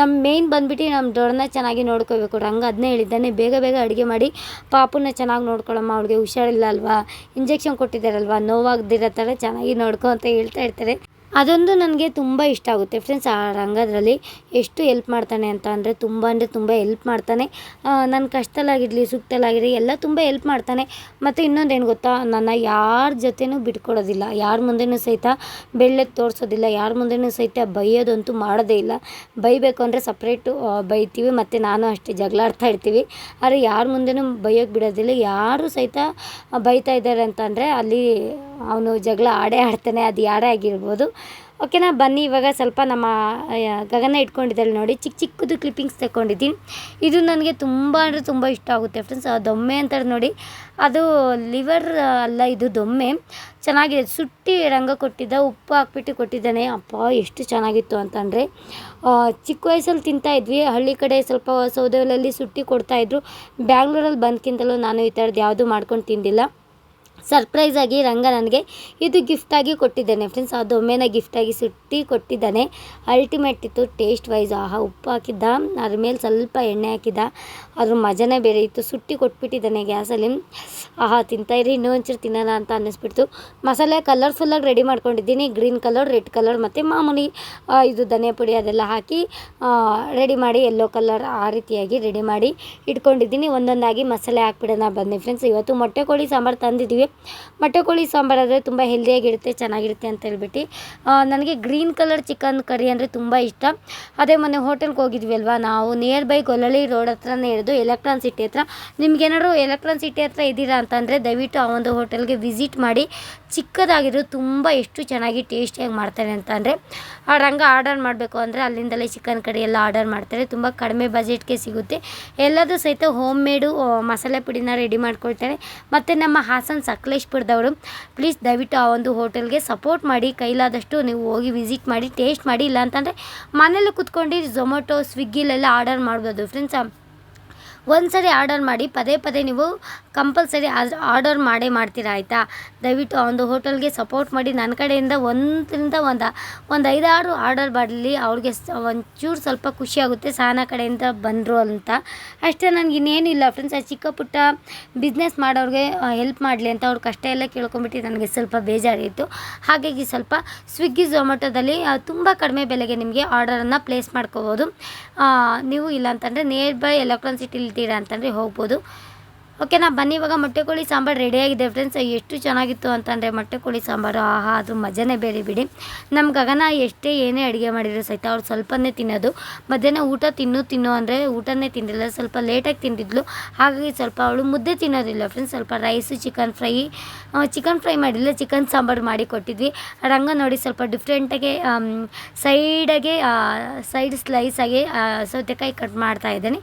ನಮ್ಮ ಮೇಯ್ನ್ ಬಂದುಬಿಟ್ಟು ನಮ್ಮ ದೊಡ್ಡನ್ನ ಚೆನ್ನಾಗಿ ನೋಡ್ಕೋಬೇಕು. ರಂಗ ಅದನ್ನೇ ಹೇಳಿದ್ದಾನೆ. ಬೇಗ ಬೇಗ ಅಡುಗೆ ಮಾಡಿ ಪಾಪುನ ಚೆನ್ನಾಗಿ ನೋಡ್ಕೊಳ್ಳಮ್ಮ ಅವಳಿಗೆ ಹುಷಾರಿಲ್ಲ ಅಲ್ವಾ? ಇಂಜೆಕ್ಷನ್ ಕೊಟ್ಟಿದ್ದಾರಲ್ವಾ? ನೋವಾಗದಿರೋ ಥರ ಚೆನ್ನಾಗಿ ನೋಡ್ಕೊ ಅಂತ ಹೇಳ್ತಾ ಇರ್ತಾರೆ. ಅದೊಂದು ನನಗೆ ತುಂಬ ಇಷ್ಟ ಆಗುತ್ತೆ. ಫ್ರೆಂಡ್ಸ್ ಆ ರಂಗದಲ್ಲಿ ಎಷ್ಟು ಹೆಲ್ಪ್ ಮಾಡ್ತಾನೆ ಅಂತ ಅಂದರೆ ತುಂಬ ಅಂದರೆ ತುಂಬ ಹೆಲ್ಪ್ ಮಾಡ್ತಾನೆ. ನನ್ನ ಕಷ್ಟದಲ್ಲಾಗಿರಲಿ, ಸುಖದಲ್ಲಾಗಿರಲಿ ಎಲ್ಲ ತುಂಬ ಹೆಲ್ಪ್ ಮಾಡ್ತಾನೆ. ಮತ್ತು ಇನ್ನೊಂದು ಏನು ಗೊತ್ತಾ? ನನ್ನ ಯಾರ ಜೊತೆನೂ ಬಿಟ್ಕೊಡೋದಿಲ್ಲ. ಯಾರ ಮುಂದೆನೂ ಸಹಿತ ಬೆಳ್ಳೆ ತೋರಿಸೋದಿಲ್ಲ. ಯಾರ ಮುಂದೆನೂ ಸಹಿತ ಬೈಯೋದಂತೂ ಮಾಡೋದೇ ಇಲ್ಲ. ಬೈಬೇಕು ಅಂದರೆ ಸಪ್ರೇಟು ಬೈತೀವಿ. ಮತ್ತು ನಾನು ಅಷ್ಟೇ ಜಗಳ ಆಡ್ತಾ ಇರ್ತೀವಿ. ಆದರೆ ಯಾರ ಮುಂದೆನೂ ಬೈಯೋಕೆ ಬಿಡೋದಿಲ್ಲ. ಯಾರು ಸಹಿತ ಬೈತಾ ಇದ್ದಾರೆ ಅಂತಂದರೆ ಅಲ್ಲಿ ಅವನು ಜಗಳ ಆಡೇ ಆಡ್ತಾನೆ. ಅದು ಯಾರೇ ಆಗಿರ್ಬೋದು. ಓಕೆನಾ? ಬನ್ನಿ, ಇವಾಗ ಸ್ವಲ್ಪ ನಮ್ಮ ಗಗನ ಇಟ್ಕೊಂಡಿದ್ದಲ್ಲಿ ನೋಡಿ, ಚಿಕ್ಕ ಚಿಕ್ಕದು ಕ್ಲಿಪ್ಪಿಂಗ್ಸ್ ತಗೊಂಡಿದ್ದೀನಿ ಇದು ನನಗೆ ತುಂಬ ಅಂದರೆ ತುಂಬ ಇಷ್ಟ ಆಗುತ್ತೆ ಫ್ರೆಂಡ್ಸ್ ಆ ದೊಮ್ಮೆ ಅಂತಾರೆ ನೋಡಿ, ಅದು ಲಿವರ್ ಅಲ್ಲ, ಇದು ದೊಮ್ಮೆ. ಚೆನ್ನಾಗಿದೆ. ಸುಟ್ಟಿ ರಂಗ ಕೊಟ್ಟಿದ್ದ, ಉಪ್ಪು ಹಾಕ್ಬಿಟ್ಟು ಕೊಟ್ಟಿದ್ದಾನೆ. ಅಪ್ಪ, ಎಷ್ಟು ಚೆನ್ನಾಗಿತ್ತು ಅಂತಂದರೆ ಚಿಕ್ಕ ವಯಸ್ಸಲ್ಲಿ ತಿಂತಾ ಇದ್ವಿ. ಹಳ್ಳಿ ಕಡೆ ಸ್ವಲ್ಪ ಸೌದೆಗಳಲ್ಲಿ ಸುಟ್ಟಿ ಕೊಡ್ತಾಯಿದ್ರು ಬ್ಯಾಂಗ್ಳೂರಲ್ಲಿ ಬಂದ್ಕಿಂತಲೂ ನಾನು ಈ ಥರದ್ದು ಯಾವುದೂ ಮಾಡ್ಕೊಂಡು ತಿಂದಿಲ್ಲ. ಸರ್ಪ್ರೈಸ್ ಆಗಿ ರಂಗ ನನಗೆ ಇದು ಗಿಫ್ಟಾಗಿ ಕೊಟ್ಟಿದ್ದಾನೆ ಫ್ರೆಂಡ್ಸ್ ಅದು ಒಮ್ಮೆನ ಗಿಫ್ಟಾಗಿ ಸುಟ್ಟಿ ಕೊಟ್ಟಿದ್ದಾನೆ. ಅಲ್ಟಿಮೇಟ್ ಇತ್ತು ಟೇಸ್ಟ್ ವೈಸ್ ಆಹಾ, ಉಪ್ಪು ಹಾಕಿದ್ದ, ಅದ್ರ ಮೇಲೆ ಸ್ವಲ್ಪ ಎಣ್ಣೆ ಹಾಕಿದ್ದ, ಅದ್ರ ಮಜನೇ ಬೇರೆ ಇತ್ತು. ಸುಟ್ಟಿ ಕೊಟ್ಬಿಟ್ಟಿದ್ದಾನೆ ಗ್ಯಾಸಲ್ಲಿ ಆಹಾ ತಿಂತಾಯಿರಿ ಇನ್ನೂ ಒಂಚೂರು ತಿನ್ನೋಣ ಅಂತ ಅನ್ನಿಸ್ಬಿಡ್ತು. ಮಸಾಲೆ ಕಲರ್ಫುಲ್ಲಾಗಿ ರೆಡಿ ಮಾಡ್ಕೊಂಡಿದ್ದೀನಿ. ಗ್ರೀನ್ ಕಲರ್ ರೆಡ್ ಕಲರ್ ಮತ್ತು ಮಾಮೂಲಿ ಇದು ಧನಿಯಾ ಪುಡಿ ಅದೆಲ್ಲ ಹಾಕಿ ರೆಡಿ ಮಾಡಿ ಯೆಲ್ಲೋ ಕಲರ್ ಆ ರೀತಿಯಾಗಿ ರೆಡಿ ಮಾಡಿ ಇಟ್ಕೊಂಡಿದ್ದೀನಿ. ಒಂದೊಂದಾಗಿ ಮಸಾಲೆ ಹಾಕ್ಬಿಡೋಣ ಬನ್ನಿ ಫ್ರೆಂಡ್ಸ್ ಇವತ್ತು ಮೊಟ್ಟೆ ಕೋಳಿ ಸಾಂಬಾರು ತಂದಿದ್ದೀವಿ. ಮೊಟ್ಟೆ ಕೋಳಿ ಸಾಂಬಾರು ಆದರೆ ತುಂಬ ಹೆಲ್ದಿಯಾಗಿರುತ್ತೆ, ಚೆನ್ನಾಗಿರುತ್ತೆ ಅಂತ ಹೇಳ್ಬಿಟ್ಟು. ನನಗೆ ಗ್ರೀನ್ ಕಲರ್ ಚಿಕನ್ ಕರಿ ಅಂದರೆ ತುಂಬ ಇಷ್ಟ. ಅದೇ ಮೊನ್ನೆ ಹೋಟೆಲ್ಗೆ ಹೋಗಿದ್ವಿ ಅಲ್ವಾ ನಾವು ನಿಯರ್ ಬೈ ಗೊಲ್ಲಳ್ಳಿ ರೋಡ್ ಹತ್ರನೇ ಇರೋದು ಎಲೆಕ್ಟ್ರಾನ್ ಸಿಟಿ ಹತ್ರ. ನಿಮ್ಗೇನಾದ್ರು ಎಲೆಕ್ಟ್ರಾನ್ ಸಿಟಿ ಹತ್ರ ಇದ್ದೀರಾ ಅಂತಂದರೆ ದಯವಿಟ್ಟು ಆ ಒಂದು ಹೋಟೆಲ್ಗೆ ವಿಸಿಟ್ ಮಾಡಿ. ಚಿಕ್ಕದಾಗಿರೋ ತುಂಬ ಎಷ್ಟು ಚೆನ್ನಾಗಿ ಟೇಸ್ಟಿಯಾಗಿ ಮಾಡ್ತಾರೆ ಅಂತಂದರೆ, ಆ ರಂಗ ಆರ್ಡರ್ ಮಾಡಬೇಕು ಅಂದರೆ ಅಲ್ಲಿಂದಲೇ ಚಿಕನ್ ಕರಿ ಎಲ್ಲ ಆರ್ಡರ್ ಮಾಡ್ತಾರೆ. ತುಂಬ ಕಡಿಮೆ ಬಜೆಟ್ಗೆ ಸಿಗುತ್ತೆ. ಎಲ್ಲದೂ ಸಹಿತ ಹೋಮ್ ಮೇಡು ಮಸಾಲೆ ಪುಡಿನ ರೆಡಿ ಮಾಡ್ಕೊಳ್ತಾರೆ. ಮತ್ತು ನಮ್ಮ ಹಾಸನ ಸಕಲೇಶ್ಪುರದವರು ಪ್ಲೀಸ್ ದಯವಿಟ್ಟು ಆ ಒಂದು ಹೋಟೆಲ್ಗೆ ಸಪೋರ್ಟ್ ಮಾಡಿ. ಕೈಲಾದಷ್ಟು ನೀವು ಹೋಗಿ ವಿಸಿಟ್ ಮಾಡಿ ಟೇಸ್ಟ್ ಮಾಡಿ. ಇಲ್ಲ ಅಂತಂದರೆ ಮನೇಲಿ ಕುತ್ಕೊಂಡು ಝೊಮ್ಯಾಟೊ ಸ್ವಿಗ್ಗಿಲೆಲ್ಲ ಆರ್ಡರ್ ಮಾಡ್ಬೋದು. ಫ್ರೆಂಡ್ಸ್ ಒಂದು ಸರಿ ಆರ್ಡರ್ ಮಾಡಿ, ಪದೇ ಪದೇ ನೀವು ಕಂಪಲ್ಸರಿ ಆರ್ಡರ್ ಮಾಡೇ ಮಾಡ್ತೀರಾ ಆಯಿತಾ? ದಯವಿಟ್ಟು ಒಂದು ಹೋಟೆಲ್ಗೆ ಸಪೋರ್ಟ್ ಮಾಡಿ. ನನ್ನ ಕಡೆಯಿಂದ ಒಂದರಿಂದ ಒಂದು ಒಂದು ಐದಾರು ಆರ್ಡರ್ ಬರಲಿ. ಅವ್ರಿಗೆ ಒಂಚೂರು ಸ್ವಲ್ಪ ಖುಷಿಯಾಗುತ್ತೆ ಸಹನ ಕಡೆಯಿಂದ ಬಂದರು ಅಂತ. ಅಷ್ಟೇ ನನಗೆ ಇನ್ನೇನಿಲ್ಲ ಫ್ರೆಂಡ್ಸ್ ಆ ಚಿಕ್ಕ ಪುಟ್ಟ ಬಿಸ್ನೆಸ್ ಮಾಡೋರಿಗೆ ಹೆಲ್ಪ್ ಮಾಡಲಿ ಅಂತ ಅವ್ರ ಕಷ್ಟ ಎಲ್ಲ ಕೇಳ್ಕೊಂಬಿಟ್ಟು ನನಗೆ ಸ್ವಲ್ಪ ಬೇಜಾರಿತ್ತು ಹಾಗಾಗಿ ಸ್ವಲ್ಪ ಸ್ವಿಗ್ಗಿ ಝೊಮ್ಯಾಟೊದಲ್ಲಿ ತುಂಬ ಕಡಿಮೆ ಬೆಲೆಗೆ ನಿಮಗೆ ಆರ್ಡರನ್ನು ಪ್ಲೇಸ್ ಮಾಡ್ಕೋಬೋದು. ನೀವು ಇಲ್ಲ ಅಂತಂದರೆ ನಿಯರ್ ಬೈ ಎಲೆಕ್ಟ್ರಾನ್ ಸಿಟಿಲಿ ಇದ್ದೀರಾ ಅಂತಂದರೆ ಹೋಗ್ಬೋದು. ಓಕೆನಾ ಬನ್ನಿ, ಇವಾಗ ಮೊಟ್ಟೆ ಕೋಳಿ ಸಾಂಬಾರು ರೆಡಿಯಾಗಿದೆ ಫ್ರೆಂಡ್ಸ್ ಎಷ್ಟು ಚೆನ್ನಾಗಿತ್ತು ಅಂತಂದರೆ ಮೊಟ್ಟೆ ಕೋಳಿ ಸಾಂಬಾರು, ಆಹಾ, ಅದು ಮಜನೇ ಬೇರೆ ಬಿಡಿ. ನಮ್ಮ ಗಗನ ಎಷ್ಟೇ ಏನೇ ಅಡುಗೆ ಮಾಡಿದ್ರು ಸಹಿತ ಅವ್ರು ಸ್ವಲ್ಪನೇ ತಿನ್ನೋದು. ಮಧ್ಯಾಹ್ನ ಊಟ ತಿನ್ನು ತಿನ್ನು ಅಂದರೆ ಊಟನೇ ತಿಂದಿಲ್ಲ, ಸ್ವಲ್ಪ ಲೇಟಾಗಿ ತಿಂದಿದ್ಲು. ಹಾಗಾಗಿ ಸ್ವಲ್ಪ ಅವಳು ಮುದ್ದೆ ತಿನ್ನೋದಿಲ್ಲ ಫ್ರೆಂಡ್ಸ್ ಸ್ವಲ್ಪ rice chicken fry chicken fry ಮಾಡಿಲ್ಲ ಚಿಕನ್ ಸಾಂಬಾರು ಮಾಡಿ ಕೊಟ್ಟಿದ್ವಿ. ರಂಗ ನೋಡಿ ಸ್ವಲ್ಪ ಡಿಫ್ರೆಂಟಾಗಿ ಸೈಡಾಗೆ ಸೈಡ್ ಸ್ಲೈಸಾಗಿ ಸೌತೆಕಾಯಿ ಕಟ್ ಮಾಡ್ತಾ ಇದ್ದಾನೆ.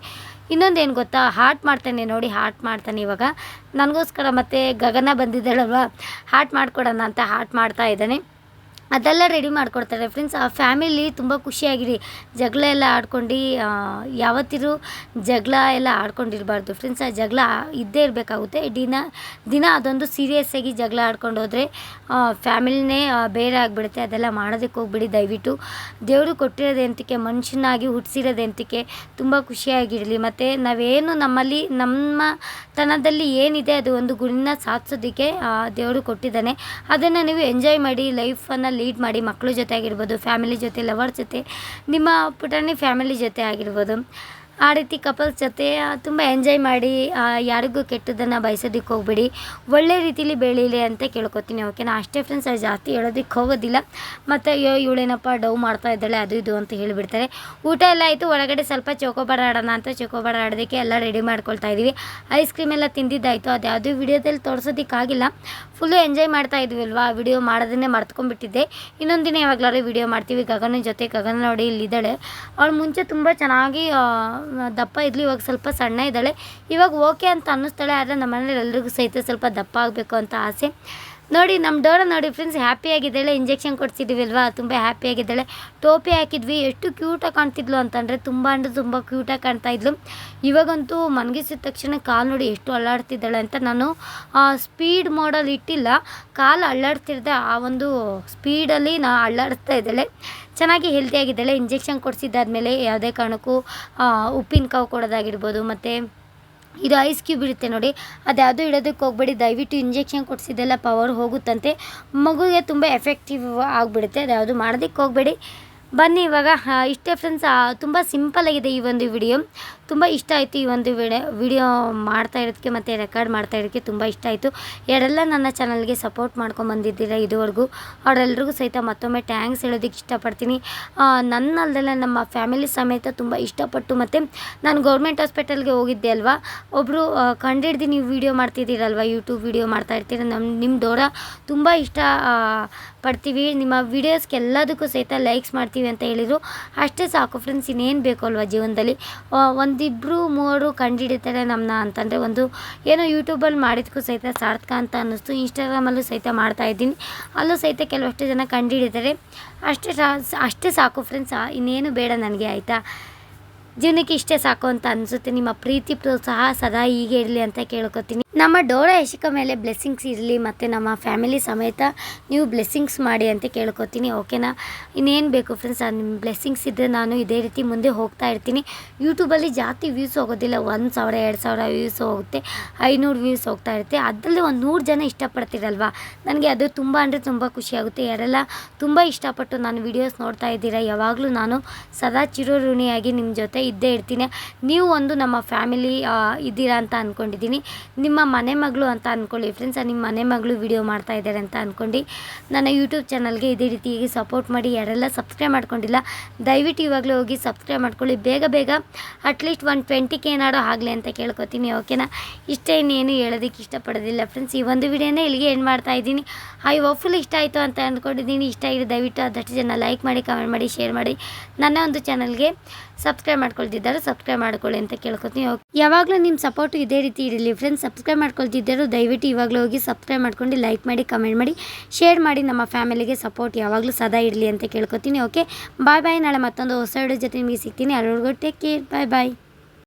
ಇನ್ನೊಂದು ಏನು ಗೊತ್ತಾ? ಹಾಟ್ ಮಾಡ್ತಾನೆ ನೋಡಿ, ಹಾಟ್ ಮಾಡ್ತಾನೆ ಇವಾಗ. ನನಗೋಸ್ಕರ ಮತ್ತೆ ಗಗನ ಬಂದಿದ್ದಾಳಲ್ವ? ಹಾಟ್ ಮಾಡ್ಕೊಡೋಣ ಅಂತ ಹಾಟ್ ಮಾಡ್ತಾ ಇದ್ದಾನೆ. ಅದೆಲ್ಲ ರೆಡಿ ಮಾಡಿಕೊಡ್ತಾರೆ. ಫ್ರೆಂಡ್ಸ್ ಆ ಫ್ಯಾಮಿಲಿ ತುಂಬ ಖುಷಿಯಾಗಿರಿ. ಜಗಳ ಎಲ್ಲ ಆಡ್ಕೊಂಡು ಯಾವತ್ತಿರು ಜಗಳ ಎಲ್ಲ ಆಡ್ಕೊಂಡಿರಬಾರ್ದು. ಫ್ರೆಂಡ್ಸ್ ಆ ಜಗಳ ಇದ್ದೇ ಇರಬೇಕಾಗುತ್ತೆ. ದಿನ ದಿನ ಅದೊಂದು ಸೀರಿಯಸ್ ಆಗಿ ಜಗಳ ಆಡ್ಕೊಂಡು ಹೋದರೆ ಫ್ಯಾಮಿಲಿನೇ ಬೇರೆ ಆಗಿಬಿಡುತ್ತೆ. ಅದೆಲ್ಲ ಮಾಡೋದಕ್ಕೆ ಹೋಗ್ಬಿಡಿ ದಯವಿಟ್ಟು. ದೇವರು ಕೊಟ್ಟಿರೋದೆಂತಕ್ಕೆ ಮನುಷ್ಯನಾಗಿ ಹುಟ್ಟಿಸಿರೋದೆಂತಕ್ಕೆ ತುಂಬ ಖುಷಿಯಾಗಿರಲಿ. ಮತ್ತು ನಾವೇನು ನಮ್ಮಲ್ಲಿ, ನಮ್ಮ ತನದಲ್ಲಿ ಏನಿದೆ ಅದು ಒಂದು ಗುರಿನ ಸಾಧಿಸೋದಕ್ಕೆ ದೇವರು ಕೊಟ್ಟಿದ್ದಾನೆ. ಅದನ್ನು ನೀವು ಎಂಜಾಯ್ ಮಾಡಿ ಲೈಫನ್ನು ಲೀಡ್ ಮಾಡಿ ಮಕ್ಕಳ ಜೊತೆ ಆಗಿರ್ಬೋದು ಫ್ಯಾಮಿಲಿ ಜೊತೆ ಲವರ್ ಜೊತೆ ನಿಮ್ಮ ಪುಟಾಣಿ ಫ್ಯಾಮಿಲಿ ಜೊತೆ ಆಗಿರ್ಬೋದು. ಆ ರೀತಿ ಕಪಲ್ಸ್ ಜೊತೆ ತುಂಬ ಎಂಜಾಯ್ ಮಾಡಿ ಯಾರಿಗೂ ಕೆಟ್ಟದ್ದನ್ನು ಬಯಸೋದಕ್ಕೆ ಹೋಗ್ಬೇಡಿ. ಒಳ್ಳೆ ರೀತಿಲಿ ಬೆಳೀಲಿ ಅಂತ ಕೇಳ್ಕೊತೀನಿ ಓಕೆನಾ ಅಷ್ಟೇ ಫ್ರೆಂಡ್ಸ್ ಅದು ಜಾಸ್ತಿ ಹೇಳೋದಕ್ಕೆ ಹೋಗೋದಿಲ್ಲ. ಮತ್ತು ಅಯ್ಯೋ ಇವಳೇನಪ್ಪ ಡವ್ ಮಾಡ್ತಾ ಇದ್ದಾಳೆ, ಅದು ಇದು ಅಂತ ಹೇಳಿಬಿಡ್ತಾರೆ. ಊಟ ಎಲ್ಲ ಆಯಿತು, ಒಳಗಡೆ ಸ್ವಲ್ಪ ಚೋಕೋಬಾರ ಆಡೋಣ ಅಂತ ಚೋಕೋಬಾರ ಆಡೋದಕ್ಕೆ ಎಲ್ಲ ರೆಡಿ ಮಾಡ್ಕೊಳ್ತಾ ಇದ್ದೀವಿ ಐಸ್ ಕ್ರೀಮ್ ಎಲ್ಲ ತಿಂದಿದ್ದಾಯಿತು, ಅದು ಯಾವುದೂ ವಿಡಿಯೋದಲ್ಲಿ ತೋರಿಸೋದಕ್ಕಾಗಿಲ್ಲ. ಫುಲ್ಲು ಎಂಜಾಯ್ ಮಾಡ್ತಾ ಇದ್ವಿ ಅಲ್ವಾ ವಿಡಿಯೋ ಮಾಡೋದನ್ನೇ ಮರ್ತ್ಕೊಂಡ್ಬಿಟ್ಟಿದ್ದೆ. ಇನ್ನೊಂದು ದಿನ ಯಾವಾಗಲಾದ್ರೂ ವಿಡಿಯೋ ಮಾಡ್ತೀವಿ. ಗಗನ ಜೊತೆ ಗಗನ ನೋಡಿ ಇಲ್ಲಿದ್ದಾಳೆ. ಅವಳು ಮುಂಚೆ ತುಂಬ ಚೆನ್ನಾಗಿ ದಪ್ಪ ಇದ್ಲು, ಇವಾಗ ಸ್ವಲ್ಪ ಸಣ್ಣ ಇದ್ದಾಳೆ. ಇವಾಗ ಓಕೆ ಅಂತ ಅನ್ನಿಸ್ತಾಳೆ, ಆದರೆ ನಮ್ಮ ಮನೇಲಿ ಎಲ್ರಿಗೂ ಸಹಿತ ಸ್ವಲ್ಪ ದಪ್ಪ ಆಗಬೇಕು ಅಂತ ಆಸೆ. ನೋಡಿ ನಮ್ಮ ಡೋರ ನೋಡಿ ಫ್ರೆಂಡ್ಸ್ ಹ್ಯಾಪಿಯಾಗಿದ್ದಾಳೆ ಇಂಜೆಕ್ಷನ್ ಕೊಡ್ಸಿದ್ವಿ ಅಲ್ವಾ ತುಂಬ ಹ್ಯಾಪಿಯಾಗಿದ್ದಾಳೆ ಟೋಪಿ ಹಾಕಿದ್ವಿ, ಎಷ್ಟು ಕ್ಯೂಟಾಗಿ ಕಾಣ್ತಿದ್ಲು ಅಂತಂದರೆ ತುಂಬ ಅಂದರೆ ತುಂಬ ಕ್ಯೂಟಾಗಿ ಕಾಣ್ತಾ ಇದ್ಲು. ಇವಾಗಂತೂ ಮನಗಿಸಿದ ತಕ್ಷಣ ಕಾಲು ನೋಡಿ ಎಷ್ಟು ಅಳ್ಳಾಡ್ತಿದ್ದಾಳೆ ಅಂತ ನಾನು ಸ್ಪೀಡ್ ಮೋಡಲ್ಲಿ ಇಟ್ಟಿಲ್ಲ. ಕಾಲು ಅಲ್ಲಾಡ್ತಿರ್ದೆ, ಆ ಒಂದು ಸ್ಪೀಡಲ್ಲಿ ನಾ ಅಲ್ಲಾಡಿಸ್ತಾ ಇದ್ದಾಳೆ. ಚೆನ್ನಾಗಿ ಹೆಲ್ತಿಯಾಗಿದ್ದಾಳೆ ಇಂಜೆಕ್ಷನ್ ಕೊಡಿಸಿದ್ದಾದ್ಮೇಲೆ ಯಾವುದೇ ಕಾರಣಕ್ಕೂ ಉಪ್ಪಿನ ಕಾವು ಕೊಡೋದಾಗಿರ್ಬೋದು, ಮತ್ತು ಇದು ಐಸ್ ಕ್ಯೂಬ್ ಇರುತ್ತೆ ನೋಡಿ. ಅದ್ಯಾವುದು ಇಡೋದಕ್ಕೆ ಹೋಗ್ಬೇಡಿ. ದಯವಿಟ್ಟು ಇಂಜೆಕ್ಷನ್ ಕೊಡಿಸಿದ್ದೆಲ್ಲ ಪವರ್ ಹೋಗುತ್ತಂತೆ. ಮಗುಗೆ ತುಂಬ ಎಫೆಕ್ಟಿವ್ ಆಗಿಬಿಡುತ್ತೆ. ಅದ್ಯಾವುದು ಮಾಡೋದಕ್ಕೆ ಹೋಗಬೇಡಿ. ಬನ್ನಿ ಇವಾಗ. ಇಷ್ಟೇ ಫ್ರೆಂಡ್ಸ್ ತುಂಬ ಸಿಂಪಲ್ಲಾಗಿದೆ ಈ ಒಂದು ವಿಡಿಯೋ ತುಂಬ ಇಷ್ಟ ಆಯಿತು ಈ ಒಂದು ವಿಡಿಯೋ ವಿಡಿಯೋ ಮಾಡ್ತಾ ಇರೋದಕ್ಕೆ ಮತ್ತು ರೆಕಾರ್ಡ್ ಮಾಡ್ತಾ ಇರೋದಕ್ಕೆ ತುಂಬ ಇಷ್ಟ ಆಯಿತು. ಎರಡೆಲ್ಲ ನನ್ನ ಚಾನಲ್ಗೆ ಸಪೋರ್ಟ್ ಮಾಡ್ಕೊಂಡು ಬಂದಿದ್ದೀರಾ ಇದುವರೆಗೂ ಅವರೆಲ್ಲರಿಗೂ ಸಹಿತ ಮತ್ತೊಮ್ಮೆ ಟ್ಯಾಂಕ್ಸ್ ಹೇಳೋದಕ್ಕೆ ಇಷ್ಟಪಡ್ತೀನಿ. ನನ್ನ ಅಲ್ದೆಲ್ಲ ನಮ್ಮ ಫ್ಯಾಮಿಲಿ ಸಮೇತ ತುಂಬ ಇಷ್ಟಪಟ್ಟು ಮತ್ತು ನಾನು ಗೌರ್ಮೆಂಟ್ ಹಾಸ್ಪಿಟಲ್ಗೆ ಹೋಗಿದ್ದೆ ಅಲ್ವಾ? ಒಬ್ಬರು ಕಂಡಿಡ್ದು ನೀವು ವೀಡಿಯೋ ಮಾಡ್ತಿದ್ದೀರಲ್ವ? ಯೂಟ್ಯೂಬ್ ವೀಡಿಯೋ ಮಾಡ್ತಾ ಇರ್ತೀರ ನಮ್ಮ ನಿಮ್ಮ ಡೋರ ತುಂಬ ಇಷ್ಟ ಪಡ್ತೀವಿ. ನಿಮ್ಮ ವೀಡಿಯೋಸ್ಗೆ ಎಲ್ಲದಕ್ಕೂ ಸಹಿತ ಲೈಕ್ಸ್ ಮಾಡ್ತೀವಿ ಅಂತ ಹೇಳಿದರು. ಅಷ್ಟೇ ಸಾಕು ಫ್ರೆಂಡ್ಸ್ ಇನ್ನೇನು ಬೇಕು ಅಲ್ವಾ ಜೀವನದಲ್ಲಿ? ಆ, ಒಂದಿಬ್ಬರು ಮೂವರು ಕಂಡುಹಿಡಿತಾರೆ ನಮ್ಮನ್ನ ಅಂತಂದರೆ ಒಂದು ಏನೋ ಯೂಟ್ಯೂಬಲ್ಲಿ ಮಾಡಿದ್ದಕ್ಕೂ ಸಹಿತ ಸಾರ್ಥಕ ಅಂತ ಅನ್ನಿಸ್ತು. ಇನ್ಸ್ಟಾಗ್ರಾಮಲ್ಲೂ ಸಹಿತ ಮಾಡ್ತಾ ಇದ್ದೀನಿ. ಅಲ್ಲೂ ಸಹಿತ ಕೆಲವಷ್ಟು ಜನ ಕಂಡುಹಿಡಿತಾರೆ ಅಷ್ಟೇ ಸಾ- ಅಷ್ಟೇ ಸಾಕು ಫ್ರೆಂಡ್ಸ್ ಇನ್ನೇನು ಬೇಡ ನನಗೆ, ಆಯಿತಾ? ಜೀವನಕ್ಕೆ ಇಷ್ಟೇ ಸಾಕು ಅಂತ ಅನಿಸುತ್ತೆ. ನಿಮ್ಮ ಪ್ರೀತಿ ಪ್ರೋತ್ಸಾಹ ಸದಾ ಹೀಗೆ ಇರಲಿ ಅಂತ ಕೇಳ್ಕೊತೀನಿ. ನಮ್ಮ ಡೋರ ಯಶಿಕ ಮೇಲೆ ಬ್ಲೆಸ್ಸಿಂಗ್ಸ್ ಇರಲಿ ಮತ್ತು ನಮ್ಮ ಫ್ಯಾಮಿಲಿ ಸಮೇತ ನೀವು ಬ್ಲೆಸ್ಸಿಂಗ್ಸ್ ಮಾಡಿ ಅಂತ ಕೇಳ್ಕೊತೀನಿ ಓಕೆನಾ ಇನ್ನೇನು ಬೇಕು ಫ್ರೆಂಡ್ಸ್ ನಿಮ್ಮ ಬ್ಲೆಸ್ಸಿಂಗ್ಸ್ ಇದ್ದರೆ ನಾನು ಇದೇ ರೀತಿ ಮುಂದೆ ಹೋಗ್ತಾ ಇರ್ತೀನಿ. ಯೂಟ್ಯೂಬಲ್ಲಿ ಜಾಸ್ತಿ ವ್ಯೂಸ್ ಹೋಗೋದಿಲ್ಲ, ಒಂದು ಸಾವಿರ, ಎರಡು ಸಾವಿರ ವ್ಯೂಸ್ ಹೋಗುತ್ತೆ, ಐನೂರು ವ್ಯೂಸ್ ಹೋಗ್ತಾ ಇರುತ್ತೆ. ಅದರಲ್ಲಿ ಒಂದು ನೂರು ಜನ ಇಷ್ಟಪಡ್ತೀರಲ್ವಾ? ನನಗೆ ಅದು ತುಂಬ ಅಂದರೆ ತುಂಬ ಖುಷಿಯಾಗುತ್ತೆ ಯಾರೆಲ್ಲ ತುಂಬ ಇಷ್ಟಪಟ್ಟು ನಾನು ವೀಡಿಯೋಸ್ ನೋಡ್ತಾ ಇದ್ದೀರಾ, ಯಾವಾಗಲೂ ನಾನು ಸದಾ ಚಿರಋಣಿಯಾಗಿ ನಿಮ್ಮ ಜೊತೆ ಇದ್ದೇ ಇರ್ತೀನಿ. ನೀವು ಒಂದು ನಮ್ಮ ಫ್ಯಾಮಿಲಿ ಇದ್ದೀರಾ ಅಂತ ಅಂದ್ಕೊಂಡಿದ್ದೀನಿ ನಿಮ್ಮ ಮನೆ ಮಗಳು ಅಂತ ಅಂದ್ಕೊಳ್ಳಿ ಫ್ರೆಂಡ್ಸ್ ನಿಮ್ಮ ಮನೆ ಮಗಳು ವಿಡಿಯೋ ಮಾಡ್ತಾ ಇದ್ದಾರೆ ಅಂತ ಅಂದ್ಕೊಂಡು ನನ್ನ ಯೂಟ್ಯೂಬ್ ಚಾನಲ್ಗೆ ಇದೇ ರೀತಿಯಾಗಿ ಸಪೋರ್ಟ್ ಮಾಡಿ. ಯಾರೆಲ್ಲ ಸಬ್ಸ್ಕ್ರೈಬ್ ಮಾಡ್ಕೊಂಡಿಲ್ಲ, ದಯವಿಟ್ಟು ಇವಾಗಲೇ ಹೋಗಿ ಸಬ್ಸ್ಕ್ರೈಬ್ ಮಾಡ್ಕೊಳ್ಳಿ. ಬೇಗ ಬೇಗ ಅಟ್ಲೀಸ್ಟ್ ಒನ್ ಟ್ವೆಂಟಿಗೆ ಏನಾಡೋ ಆಗಲಿ ಅಂತ ಕೇಳ್ಕೊತೀನಿ ಓಕೆನಾ ಇಷ್ಟೇ ಇನ್ನೇನು ಹೇಳೋದಕ್ಕೆ ಇಷ್ಟಪಡೋದಿಲ್ಲ. ಫ್ರೆಂಡ್ಸ್ ಈ ಒಂದು ವಿಡಿಯೋನೇ ಇಲ್ಲಿಗೆ ಏನು ಮಾಡ್ತಾ ಇದ್ದೀನಿ. ಐ ಹೋಪ್ಫುಲ್ ಇಷ್ಟ ಆಯಿತು ಅಂತ ಅಂದ್ಕೊಂಡಿದ್ದೀನಿ ಇಷ್ಟ ಆಗಿದೆ ದಯವಿಟ್ಟು ಆದಷ್ಟು ಜನ ಲೈಕ್ ಮಾಡಿ ಕಮೆಂಟ್ ಮಾಡಿ ಶೇರ್ ಮಾಡಿ. ನನ್ನ ಒಂದು ಚಾನಲ್ಗೆ ಸಬ್ಸ್ಕ್ರೈಬ್ ಮಾಡ್ಕೊಳ್ತಿದ್ದಾರೆ, ಸಬ್ಸ್ಕ್ರೈಬ್ ಮಾಡ್ಕೊಳ್ಳಿ ಅಂತ ಕೇಳ್ಕೊತೀನಿ. ಯಾವಾಗಲೂ ನಿಮ್ಮ ಸಪೋರ್ಟ್ ಇದೇ ರೀತಿ ಇರಲಿ. ಫ್ರೆಂಡ್ಸ್ ಸಬ್ಸ್ಕ್ರೈಬ್ ಮಾಡ್ಕೊಳ್ತಿದ್ದರು ದಯವಿಟ್ಟು ಇವಾಗಲೂ ಹೋಗಿ ಸಬ್ಸ್ಕ್ರೈಬ್ ಮಾಡ್ಕೊಂಡು ಲೈಕ್ ಮಾಡಿ ಕಮೆಂಟ್ ಮಾಡಿ ಶೇರ್ ಮಾಡಿ ನಮ್ಮ ಫ್ಯಾಮಿಲಿಗೆ ಸಪೋರ್ಟ್ ಯಾವಾಗಲೂ ಸದಾ ಇರಲಿ ಅಂತ ಕೇಳ್ಕೊತೀನಿ. ಓಕೆ. ಬಾಯ್ ಬಾಯ್ ನಾಳೆ ಮತ್ತೊಂದು ಹೊಸ ಜೊತೆ ನಿಮಗೆ ಸಿಗ್ತೀನಿ. ಅಲ್ಲಿವರೆಗೂ ಟೇಕ್ ಕೇರ್ ಬಾಯ್ ಬಾಯ್